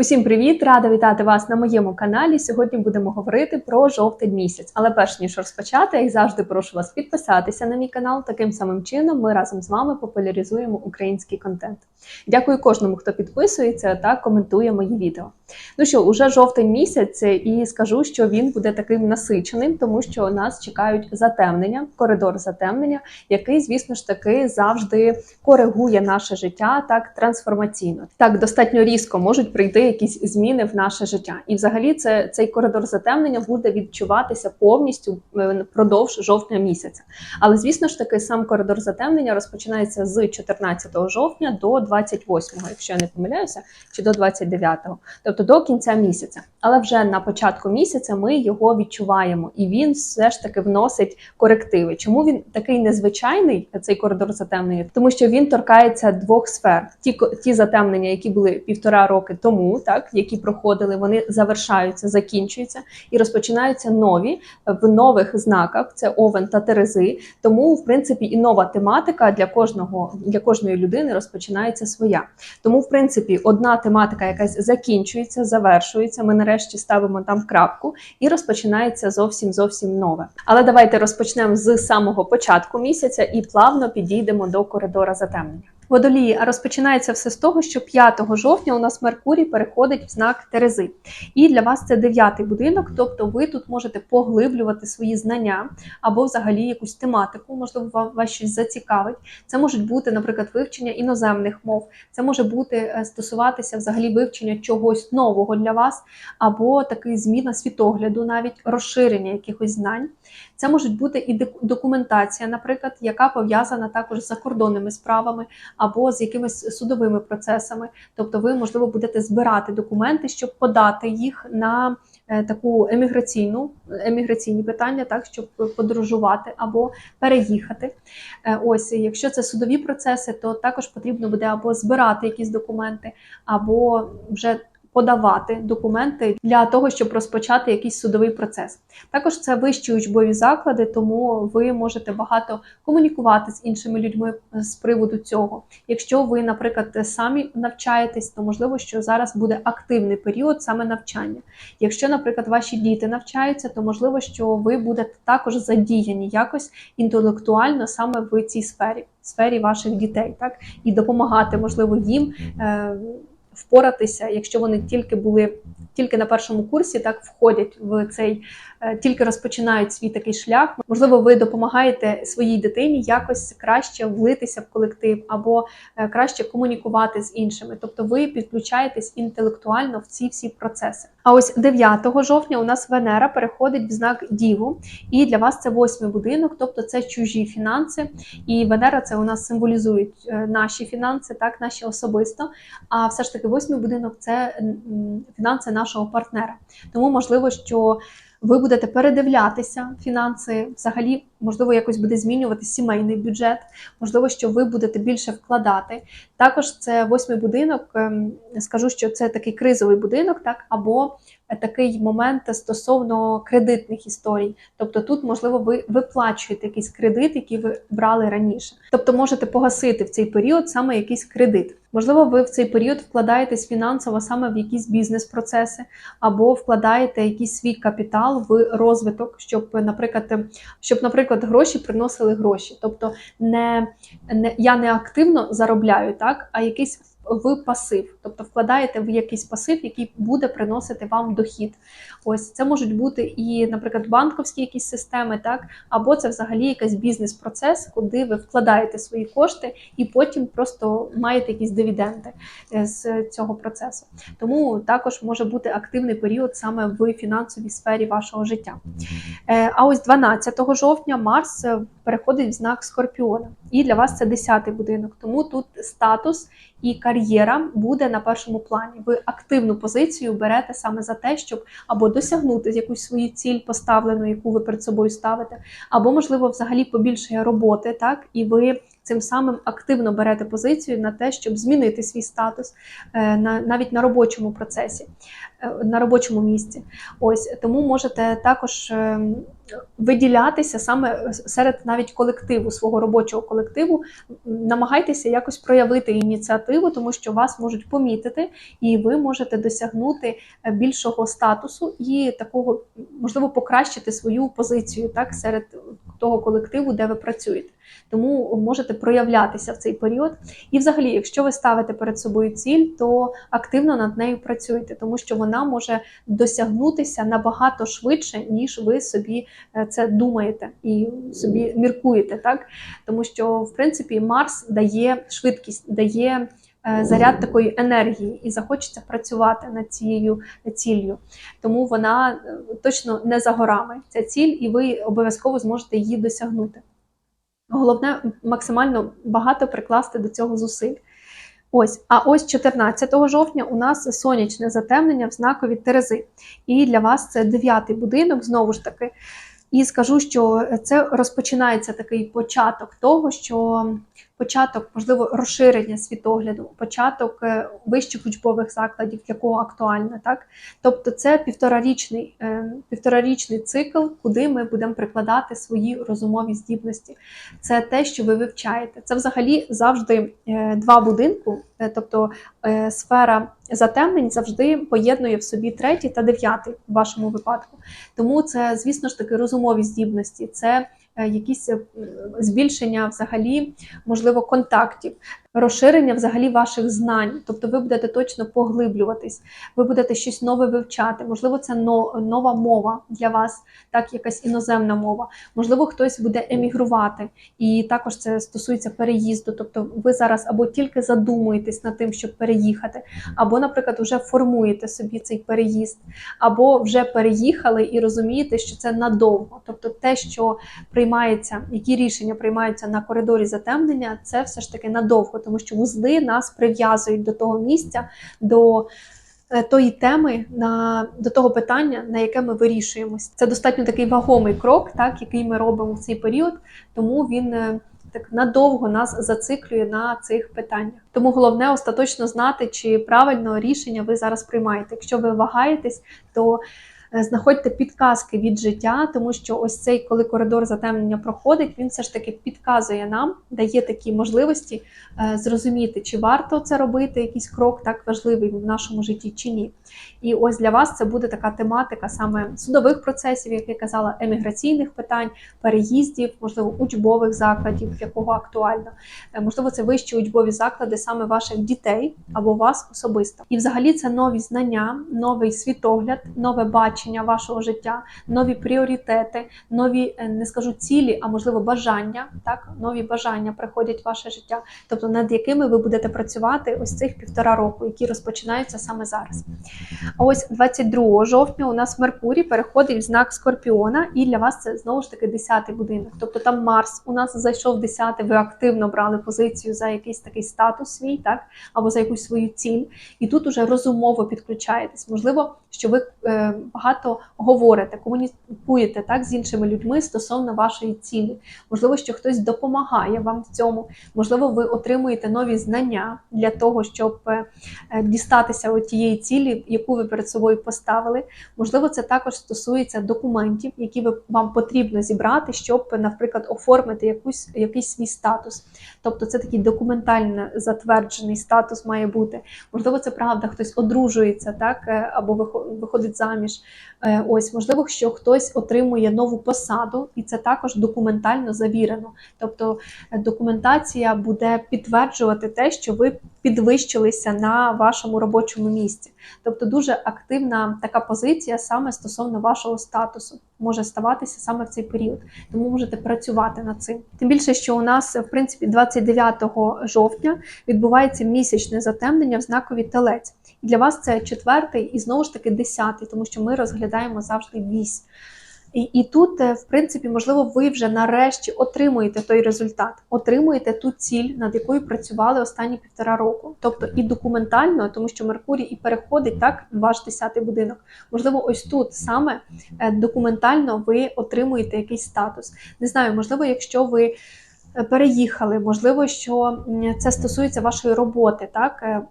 Усім привіт! Рада вітати вас на моєму каналі. Сьогодні будемо говорити про жовтень місяць. Але перш ніж розпочати, як завжди, прошу вас підписатися на мій канал. Таким самим чином ми разом з вами популяризуємо український контент. Дякую кожному, хто підписується та коментує мої відео. Ну що, уже жовтень місяць, і скажу, що він буде таким насиченим, тому що нас чекають затемнення, коридор затемнення, який, звісно ж таки, завжди коригує наше життя так трансформаційно. Так достатньо різко можуть прийти якісь зміни в наше життя. І взагалі це цей коридор затемнення буде відчуватися повністю е, впродовж жовтня місяця. Але звісно ж таки, сам коридор затемнення розпочинається з 14 жовтня до 28, якщо я не помиляюся, чи до 29, тобто до кінця місяця. Але вже на початку місяця ми його відчуваємо, і він все ж таки вносить корективи. Чому він такий незвичайний, цей коридор затемнення? Тому що він торкається двох сфер: ті ті затемнення, які були півтора роки тому, так які проходили, вони завершаються, закінчуються і розпочинаються нові в нових знаках. Це овен та терези. Тому, в принципі, і нова тематика для кожного для кожної людини розпочинається своя. Тому, в принципі, одна тематика якась закінчується, завершується. Ми нарешті ставимо там крапку і розпочинається зовсім зовсім нове. Але давайте розпочнемо з самого початку місяця і плавно підійдемо до коридора затемнення. Водолії, а розпочинається все з того, що 5 жовтня у нас Меркурій переходить в знак Терези. І для вас це дев'ятий будинок, тобто ви тут можете поглиблювати свої знання або взагалі якусь тематику, можливо, вас щось зацікавить. Це можуть бути, наприклад, вивчення іноземних мов, це може бути е, стосуватися взагалі вивчення чогось нового для вас, або такий зміна світогляду, навіть розширення якихось знань. Це можуть бути і док- документація, наприклад, яка пов'язана також з закордонними справами або з якимись судовими процесами. Тобто, ви, можливо, будете збирати документи, щоб подати їх на е, таку еміграційну еміграційні питання, так щоб подорожувати або переїхати. Е, Ось, якщо це судові процеси, то також потрібно буде або збирати якісь документи, або вже подавати документи для того, щоб розпочати якийсь судовий процес. Також це вищі учбові заклади, тому ви можете багато комунікувати з іншими людьми з приводу цього. Якщо ви, наприклад, самі навчаєтесь, то можливо, що зараз буде активний період саме навчання. Якщо, наприклад, ваші діти навчаються, то можливо, що ви будете також задіяні якось інтелектуально саме в цій сфері, сфері ваших дітей, так і допомагати, можливо, їм. Е- Впоратися, якщо вони тільки були тільки на першому курсі, так входять в цей, е, тільки розпочинають свій такий шлях. Можливо, ви допомагаєте своїй дитині якось краще влитися в колектив або е, краще комунікувати з іншими. Тобто ви підключаєтесь інтелектуально в ці всі процеси. А ось 9 жовтня у нас Венера переходить в знак Діву, і для вас це восьмий будинок, тобто це чужі фінанси. І Венера це у нас символізують е, наші фінанси, так наші особисто. А все ж таки, восьмий будинок це фінанси нашого партнера. Тому можливо, що ви будете передивлятися фінанси, взагалі, можливо, якось буде змінювати сімейний бюджет, можливо, що ви будете більше вкладати. Також це восьмий будинок. ем, Скажу, що це такий кризовий будинок, так або такий момент стосовно кредитних історій. Тобто тут, можливо, ви виплачуєте якийсь кредит, який ви брали раніше. Тобто можете погасити в цей період саме якийсь кредит. Можливо, ви в цей період вкладаєтесь фінансово саме в якісь бізнес-процеси, або вкладаєте якийсь свій капітал в розвиток, щоб, наприклад, щоб, наприклад, гроші приносили гроші. Тобто, не, не я не активно заробляю, так, а якийсь в пасив, тобто вкладаєте в якийсь пасив, який буде приносити вам дохід. Ось це можуть бути і, наприклад, банковські якісь системи, так або це взагалі якийсь бізнес-процес, куди ви вкладаєте свої кошти і потім просто маєте якісь дивіденди е, з цього процесу. Тому також може бути активний період саме в фінансовій сфері вашого життя. Е, А ось 12 жовтня Марс е, переходить в знак Скорпіона, і для вас це 10-й будинок. Тому тут статус і кар'єра буде на першому плані. Ви активну позицію берете саме за те, щоб або досягнути якусь свою ціль поставлену, яку ви перед собою ставите, або можливо взагалі побільшає роботи, так і ви. Цим самим активно берете позицію на те, щоб змінити свій статус е, на навіть на робочому процесі, е, на робочому місці. Ось тому можете також е, виділятися саме серед навіть колективу свого робочого колективу. Намагайтеся якось проявити ініціативу, тому що вас можуть помітити, і ви можете досягнути більшого статусу і такого можливо покращити свою позицію так серед того колективу, де ви працюєте. Тому можете проявлятися в цей період. І, взагалі, якщо ви ставите перед собою ціль, то активно над нею працюйте, тому що вона може досягнутися набагато швидше, ніж ви собі е, це думаєте і собі міркуєте, так тому що в принципі Марс дає швидкість, дає. е, Заряд такої енергії, і захочеться працювати над цією ціллю. Тому вона е, точно не за горами ця ціль, і ви обов'язково зможете її досягнути. Головне максимально багато прикласти до цього зусиль. Ось, а ось 14 жовтня у нас сонячне затемнення в знакові Терези. І для вас це дев'ятий будинок, знову ж таки. І скажу, що це розпочинається такий початок того, що початок, можливо, розширення світогляду, початок е, вищих учбових закладів, якого актуально, так? Тобто це півторарічний, е, півторарічний цикл, куди ми будемо прикладати свої розумові здібності. Це те, що ви вивчаєте. Це взагалі завжди е, два будинку, тобто сфера затемнень завжди поєднує в собі третій та дев'ятий в вашому випадку. Тому це, звісно ж таки, розумові здібності, це якісь е, збільшення взагалі, можливо, контактів, розширення взагалі ваших знань. Тобто ви будете точно поглиблюватись, ви будете щось нове вивчати. Можливо, це нова мова для вас, так, якась іноземна мова. Можливо, хтось буде емігрувати, і також це стосується переїзду. Тобто, ви зараз або тільки задумуєтесь над тим, щоб переїхати, або, наприклад, вже формуєте собі цей переїзд, або вже переїхали і розумієте, що це надовго. Тобто, те, що приймається, які рішення приймаються на коридорі затемнення, це все ж таки надовго, тому що вузли нас прив'язують до того місця, до е, тої теми, на, до того питання, на яке ми вирішуємось. Це достатньо такий вагомий крок, так, який ми робимо в цей період, тому він. е, Так надовго нас зациклює на цих питаннях. Тому головне остаточно знати, чи правильно рішення ви зараз приймаєте. Якщо ви вагаєтесь, то знаходьте підказки від життя, тому що ось цей, коли коридор затемнення проходить, він все ж таки підказує нам, дає такі можливості е, зрозуміти, чи варто це робити, якийсь крок так важливий в нашому житті чи ні. І ось для вас це буде така тематика саме судових процесів, як я казала, еміграційних питань, переїздів, можливо, учбових закладів, якого актуально. Е, Можливо, це вищі учбові заклади саме ваших дітей або вас особисто. І взагалі це нові знання, новий світогляд, нове бачення вашого життя, нові пріоритети, нові е, не скажу цілі, а можливо бажання. Так, нові бажання приходять в ваше життя, тобто над якими ви будете працювати ось цих півтора року, які розпочинаються саме зараз. А ось 22 жовтня у нас Меркурій переходить в знак Скорпіона, і для вас це знову ж таки 10-й будинок. Тобто там Марс у нас зайшов в 10-й, ви активно брали позицію за якийсь такий статус свій, так або за якусь свою ціль. І тут уже розумово підключаєтесь. Можливо, що ви е, багато говорите, комунікуєте так з іншими людьми стосовно вашої цілі. Можливо, що хтось допомагає вам в цьому. Можливо, ви отримуєте нові знання для того, щоб е, дістатися от тієї цілі, яку ви перед собою поставили. Можливо, це також стосується документів, які ви вам потрібно зібрати, щоб, наприклад, оформити якусь якийсь свій статус. Тобто, це такий документально затверджений статус має бути. Можливо, це правда, хтось одружується, так е, або вихо- виходить заміж. Е, Ось, можливо, що хтось отримує нову посаду, і це також документально завірено. Тобто е, документація буде підтверджувати те, що ви підвищилися на вашому робочому місці. Тобто дуже активна така позиція саме стосовно вашого статусу може ставатися саме в цей період. Тому можете працювати над цим. Тим більше, що у нас в принципі 29 жовтня відбувається місячне затемнення в знакові телець. І для вас це четвертий і знову ж таки десятий, тому що ми розглядаємо завжди вісь. І, і тут, е, в принципі, можливо, ви вже нарешті отримуєте той результат, отримуєте ту ціль, над якою працювали останні півтора року. Тобто і документально, тому що Меркурій і переходить так в ваш 10-й будинок. Можливо, ось тут саме е, документально ви отримуєте якийсь статус. Не знаю, можливо, якщо ви е, переїхали, можливо, що це стосується вашої роботи, так?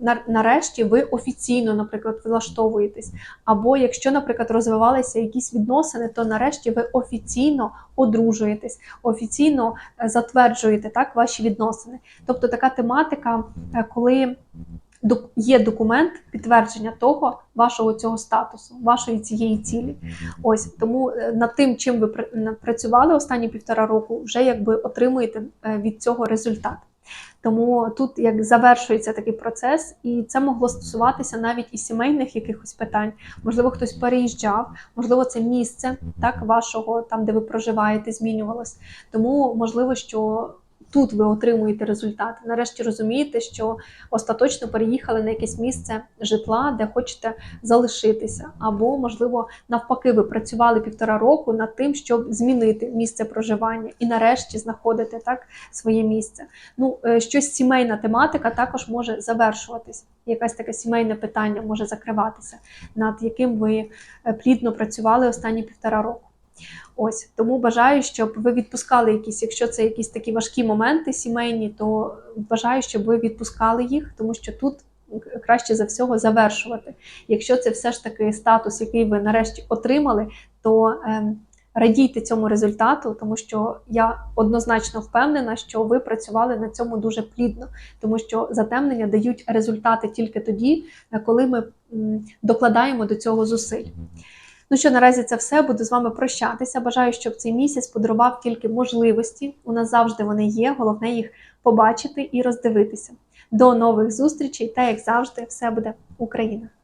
На- Нарешті ви офіційно, наприклад, влаштовуєтесь. Або якщо, наприклад, розвивалися якісь відносини, то нарешті ви офіційно одружуєтесь, офіційно е, затверджуєте так ваші відносини. Тобто така тематика, е, коли є документ підтвердження того вашого цього статусу, вашої цієї цілі. Ось тому е, над тим, чим ви пр- працювали останні півтора року, вже якби отримуєте від цього результат. Тому тут як завершується такий процес, і це могло стосуватися навіть і сімейних якихось питань. Можливо, хтось переїжджав, можливо, це місце так вашого, там де ви проживаєте, змінювалось. Тому можливо, що тут ви отримуєте результат. Нарешті розумієте, що остаточно переїхали на якесь місце житла, де хочете залишитися, або можливо, навпаки, ви працювали півтора року над тим, щоб змінити місце проживання, і нарешті знаходите так своє місце. Ну, е, щось сімейна тематика також може завершуватись. Якесь таке сімейне питання може закриватися, над яким ви е, плідно працювали останні півтора року. Ось тому бажаю, щоб ви відпускали якісь, якщо це якісь такі важкі моменти сімейні, то бажаю, щоб ви відпускали їх, тому що тут краще за всього завершувати. Якщо це все ж таки статус, який ви нарешті отримали, то ем, радійте цьому результату, тому що я однозначно впевнена, що ви працювали на цьому дуже плідно, тому що затемнення дають результати тільки тоді, коли ми докладаємо до цього зусиль. Ну що наразі це все. Буду з вами прощатися. Бажаю, щоб цей місяць подарував тільки можливості. У нас завжди вони є. Головне їх побачити і роздивитися. До нових зустрічей та як завжди, все буде Україна!